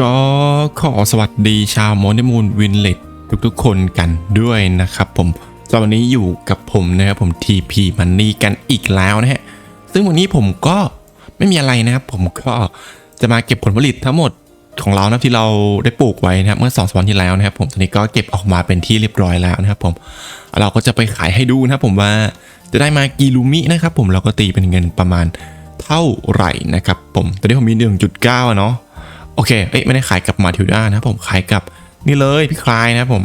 ก็ขอสวัสดีชาวมอนเดมูนวินเลตทุกๆคนกันด้วยนะครับผมสำหรับวันนี้อยู่กับผมนะครับผม TP Money กันอีกแล้วนะฮะ ซึ่งวันนี้ผมก็ไม่มีอะไรนะครับ ผมก็จะมาเก็บผลผลิตทั้งหมดของเรานะที่เราได้ปลูกไว้นะครับเมื่อสองสามวันที่แล้วนะครับ ผมตอนนี้ก็เก็บออกมาเป็นที่เรียบร้อยแล้วนะครับผมเราก็จะไปขายให้ดูนะครับผมว่าจะได้มากี่ลูมินะครับผมเราก็ตีเป็นเงินประมาณเท่าไหร่นะครับผมตอนนี้ผมมี 1.9เนาะ อเคเอ้ยไม่ได้ขายกับมาทิวด้านะผมขายกับนี่เลยพี่คลายนะผม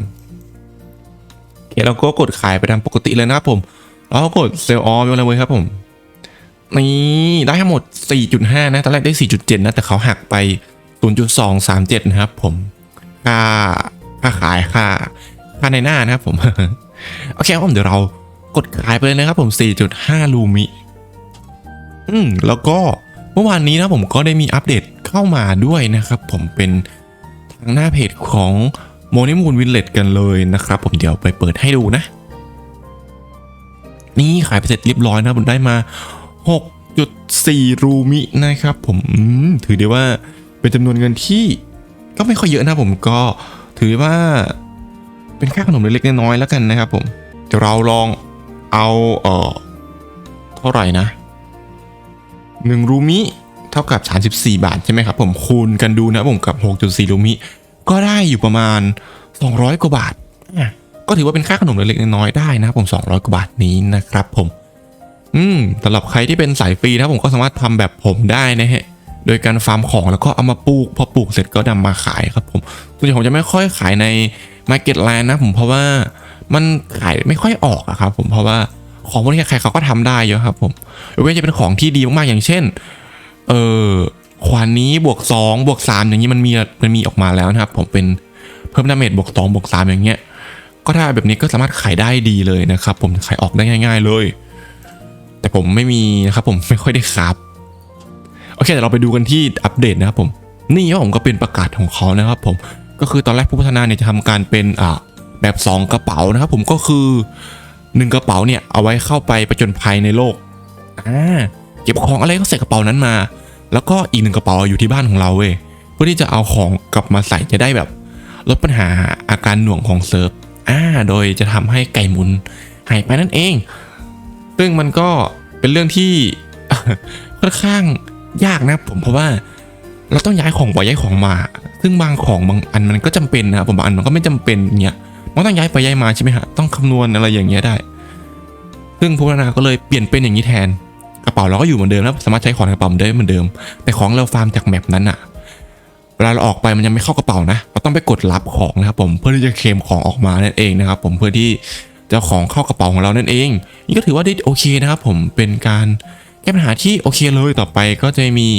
โอเคเราก็กดขายไปตามปกติเลยนะครับผมแล้วก็กดเซลล์ออฟไปเลยเว้ยครับผมนี่ได้ทั้งหมด 4.5 นะตอนแรกได้ 4.7 นะ แต่เขาหักไป 0.237 นะครับผม ค่า ค่าขายค่า ค่าในหน้านะครับผม โอเคครับผมเดี๋ยวเรากดขายไปเลยนะครับผม 4.5 ลูมิ อืม แล้วก็เมื่อวานนี้นะผมก็ได้มีอัปเดต เข้ามาด้วยนะครับ ผมเป็นทางหน้าเพจของ m o n y Moon Village กันเลยนะครับ ผมเดี๋ยวไปเปิดให้ดูนะ นี่ขายไปเสร็จเรียบร้อยนะผมได้มา 6.4 รูมินะครับผมอืมถือได้ว่าเป็นจำนวนเงินที่ก็ไม่ค่อยเยอะนะผมก็ถือว่าเป็นค่าขนมเล็กๆน้อยๆแล้วกันนะครับ ผมเดี๋ยวเราลองเอาเออเท่าไหร่นะ1รูมิ เท่ากับ 34 บาทใช่ไหมครับผมคูณกันดูนะผมกับ 6.4รูมิก็ได้อยู่ประมาณ 200 กว่าบาทอะก็ถือว่าเป็นค่าขนมเล็กๆน้อยๆได้นะครับผม 200 กว่าบาทนี้นะครับผม อืมสำหรับใครที่เป็นสายฟรีนะครับผมก็สามารถทำแบบผมได้นะฮะ โดยการฟาร์มของแล้วก็เอามาปลูก พอปลูกเสร็จก็นำมาขายครับผมส่วนใหญ่ผมจะไม่ค่อยขายใน Market Land นะผมเพราะว่ามันขายไม่ค่อยออกอะครับผมเพราะว่าของพวกนี้ใครๆเขาก็ทำได้เยอะครับผมยกเว้นจะเป็นของที่ดีมากๆอย่างเช่น เออขวานนี้บวก2บวก3อย่างนี้มันมีมันมีออกมาแล้วนะครับ ผมเป็นเพิ่มดาเมจบวก2บวก3อย่างเงี้ย ก็ถ้าแบบนี้ก็สามารถขายได้ดีเลยนะครับ ผมขายออกได้ง่าย ๆเลย แต่ผมไม่มีนะครับผมไม่ค่อยได้ครับโอเคเดี๋ยวเราไปดูกันที่อัปเดตนะครับผมนี่ผมก็เป็นประกาศของเขานะครับ ผมก็คือตอนแรกผู้พัฒนาเนี่ยจะทำการเป็นอ่าแบบ 2 กระเป๋านะครับ ผมก็คือ 1 กระเป๋าเนี่ยเอาไว้เข้าไปประจนภัยในโลกอ่าเก็บของอะไรก็ใส่กระเป๋านั้นมา แล้วก็อีกหนึ่งกระเป๋าอยู่ที่บ้านของเราเว้ยเพื่อที่จะเอาของกลับมาใส่จะได้แบบลดปัญหาอาการหน่วงของเซิร์ฟอ่าโดยจะทำให้ไก่หมุนหายไปนั่นเอง ซึ่งมันก็เป็นเรื่องที่ค่อนข้างยากนะผมเพราะว่าเราต้องย้ายของไปย้ายของมา ซึ่งบางของบางอันมันก็จำเป็นนะผมบางอันมันก็ไม่จำเป็นเงี้ยมันต้องย้ายไปย้ายมาใช่ไหมฮะต้องคำนวณอะไรอย่างเงี้ยได้ ซึ่งผู้พัฒนาก็เลยเปลี่ยนเป็นอย่างนี้แทน เป๋าเราก็อยู่เหมือนเดิมแล้วสามารถใช้ของในกระเป๋าได้เหมือนเดิม แต่ของเราฟาร์มจากแมปนั้นอะเวลาเราออกไปมันยังไม่เข้ากระเป๋านะเราต้องไปกดรับของนะครับผมเพื่อที่จะเคลมของออกมานั่นเองนะครับ ผมเพื่อที่จะเอาของเข้ากระเป๋าของเรานั่นเอง นี่ก็ถือว่าได้โอเคนะครับ ผมเป็นการแก้ปัญหาที่โอเคเลยต่อไปก็จะมี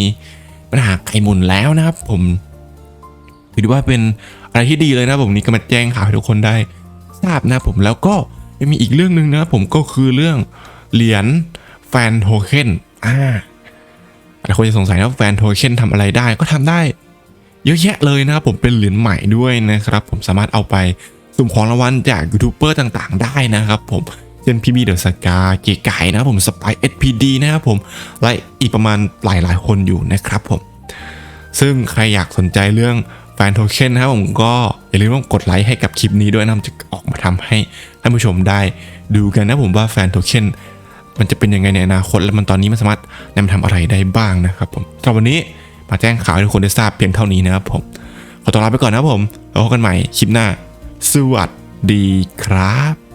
ปัญหาไข่หมุนแล้วนะครับ ผมถือว่าเป็นอะไรที่ดีเลยนะผมนี่ก็มาแจ้งข่าวให้ทุกคนได้ทราบนะครับผมแล้วก็ยังมีอีกเรื่องหนึ่งนะครับผมก็คือเรื่องเหรียญ แฟนโทเค็นอ่าหลายคนจะสงสัยว่าแฟนโทเค็นทำอะไรได้ก็ทำได้ เยอะแยะเลยนะครับผมเป็นเหรียญใหม่ด้วยนะครับ ผมสามารถเอาไปสุ่มของรางวัลจากยูทูบเบอร์ต่างๆ ได้นะครับผมเช่นพี่บีเดอะสกาเก๋ไก่นะครับผมสไปเอสพีดีนะครับผมและอีกประมาณหลายๆคนอยู่นะครับผม ซึ่งใครอยากสนใจเรื่องแฟนโทเค็นนะครับผมก็อย่าลืมต้องกดไลค์ให้กับคลิปนี้ด้วยนะผมจะออกมาทำให้ท่านผู้ชมได้ดูกันนะผมว่าแฟนโทเค็น มันจะเป็นยังไงในอนาคตและมันตอนนี้มันสามารถนำทำอะไรได้บ้างนะครับผมสำหรับวันนี้มาแจ้งข่าวให้ทุกคนได้ทราบเพียงเท่านี้นะครับผมขอตัวลาไปก่อนนะครับผมแล้วพบกันใหม่คลิปหน้า สวัสดีครับ